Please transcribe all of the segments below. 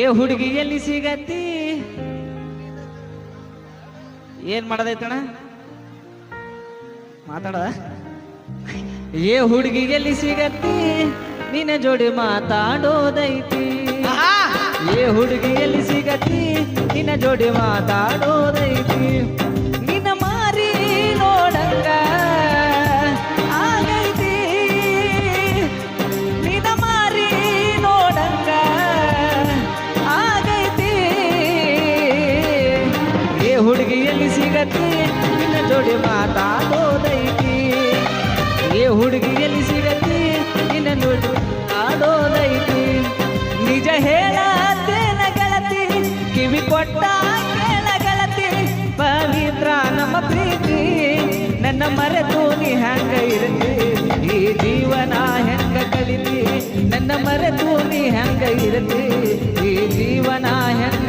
ಏ ಹುಡುಗಿ ಎಲ್ಲಿ ಸಿಗತ್ತಿ? ಏನ್ ಮಾಡೋದೈತಣ ಮಾತಾಡ. ಏ ಹುಡುಗಿ ಎಲ್ಲಿ ಸಿಗತ್ತಿ? ನಿನ್ನ ಜೋಡಿ ಮಾತಾಡೋದೈತಿ. ಏ ಹುಡುಗಿ ಎಲ್ಲಿ ಸಿಗತ್ತಿ? ನಿನ್ನ ಜೋಡಿ ಮಾತಾಡೋದೈತಿ. ನಿನ್ನ ಜೋಡಿ ಮಾತಾಡೋದೈತಿ. ಏ ಹುಡುಗಿ ಎಲ್ಲಿ ಸಿಗತಿ ನಿನ್ನ ಜೋಡಿ ಆಡೋದೈತಿ ನಿಜ ಹೇಳತ್ತೇನ ಗೆಳತಿ, ಕಿವಿ ಕೊಟ್ಟ ಕೇಳ ಗೆಳತಿ. ಪವಿತ್ರ ನಮ್ಮ ಪ್ರೀತಿ, ನನ್ನ ಮರೆತು ನೀ ಹೆಂಗ ಇರತಿ? ಈ ಜೀವನ ಹೆಂಗ ಕಲಿತಿ? ನನ್ನ ಮರೆತು ನೀ ಹೆಂಗ ಇರತಿ? ಈ ಜೀವನ ಹೆಂಗ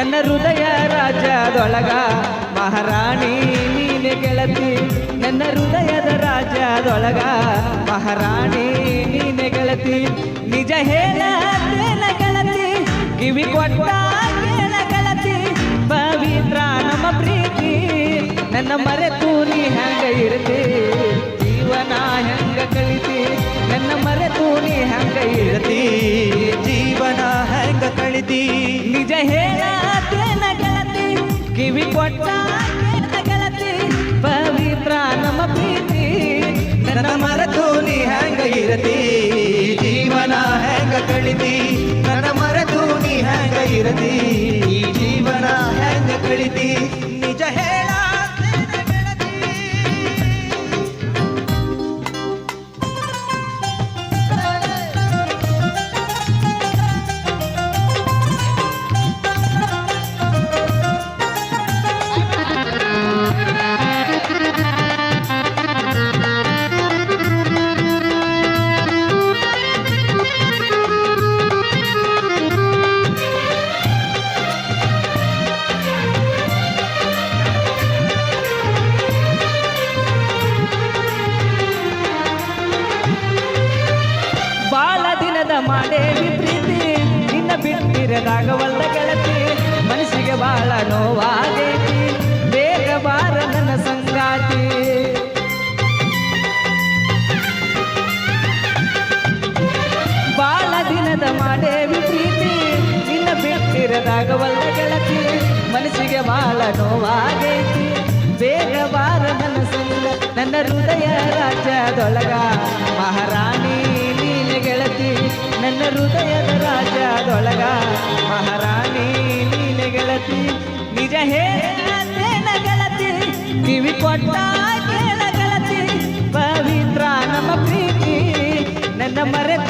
ನನ್ನ ಹೃದಯ ರಾಜದೊಳಗ ಮಹಾರಾಣಿ ನೀನೆ ಗೆಳತಿ. ನನ್ನ ಹೃದಯದ ರಾಜದೊಳಗ ಮಹಾರಾಣಿ ನೀನೆ ಗೆಳತಿ. ನಿಜ ಹೇಳ ಗೆಳತಿ. ಕಿವಿ ಕೊಟ್ಟ ಗೆಳತಿ. ಪವಿತ್ರ ನಮ್ಮ ಪ್ರೀತಿ. ನನ್ನ ಮರೆತು ನೀ ಹಂಗ ಇರ್ತಿ? ನನ್ನ ಮರೆತು ನೀ ಹೆಂಗ ಇರ್ತಿ. ಜೀವನ ಹೆಂಗ ಕಳಿತಿ. ನಿಜ ಹೇಳತೇನ ಗೆಳತಿ. ಕಿವಿ ಕೊಟ್ಟ ಗೆಳತಿ. ಪವಿತ್ರ ನಮ್ಮ ಪ್ರೀತಿ. ನನ್ನ ಮರೆತು ನೀ ಹೆಂಗ ಇರತಿ. ಜೀವನ ಹೆಂಗ ಕಳಿತಿ. ನನ್ನ ಮರೆತು ನೀ ಹೆಂಗ ಇರತಿ. ಜೀವನ ಹೆಂಗ ಕಳಿತಿ. ನಿಜ ಹೇಳ ಮಾಡೇವಿ ಪ್ರೀತಿ ನಿನ್ನ ಬಿಟ್ಟಿರದಾಗವಲ್ಲ ಗೆಳತಿ. ಮನಸ್ಸಿಗೆ ಬಾಳ ನೋವಾಗೈತಿ. ಬೇಗ ಬಾರ ನನ್ನ ಸಂಗಾತಿ. ಬಾಳ ದಿನದ ಮಾಡೇವಿ ಪ್ರೀತಿ ನಿನ್ನ ಬಿಟ್ಟಿರದಾಗವಲ್ಲ ಗೆಳತಿ. ಮನಸ್ಸಿಗೆ ಬಾಳ ನೋವಾಗೈತಿ. ಬೇಗ ಬಾರ ನನ್ನ ಸಂಗ ನನ್ನ ಹೃದಯ ರಾಜ್ಯದೊಳಗ ಮಹಾರಾಜ ಹೃದಯದ ರಾಜದೊಳಗ ಮಹಾರಾಣಿ ನೀನೆ ಗೆಳತಿ ನಿಜ ಹೇಳತೇನ ಗೆಳತಿ ಕಿವಿ ಕೊಟ್ಟ ಕೇಳ ಗೆಳತಿ ಪವಿತ್ರ ನಮ್ಮ ಪ್ರೀತಿ, ನನ್ನ ಮರೆತು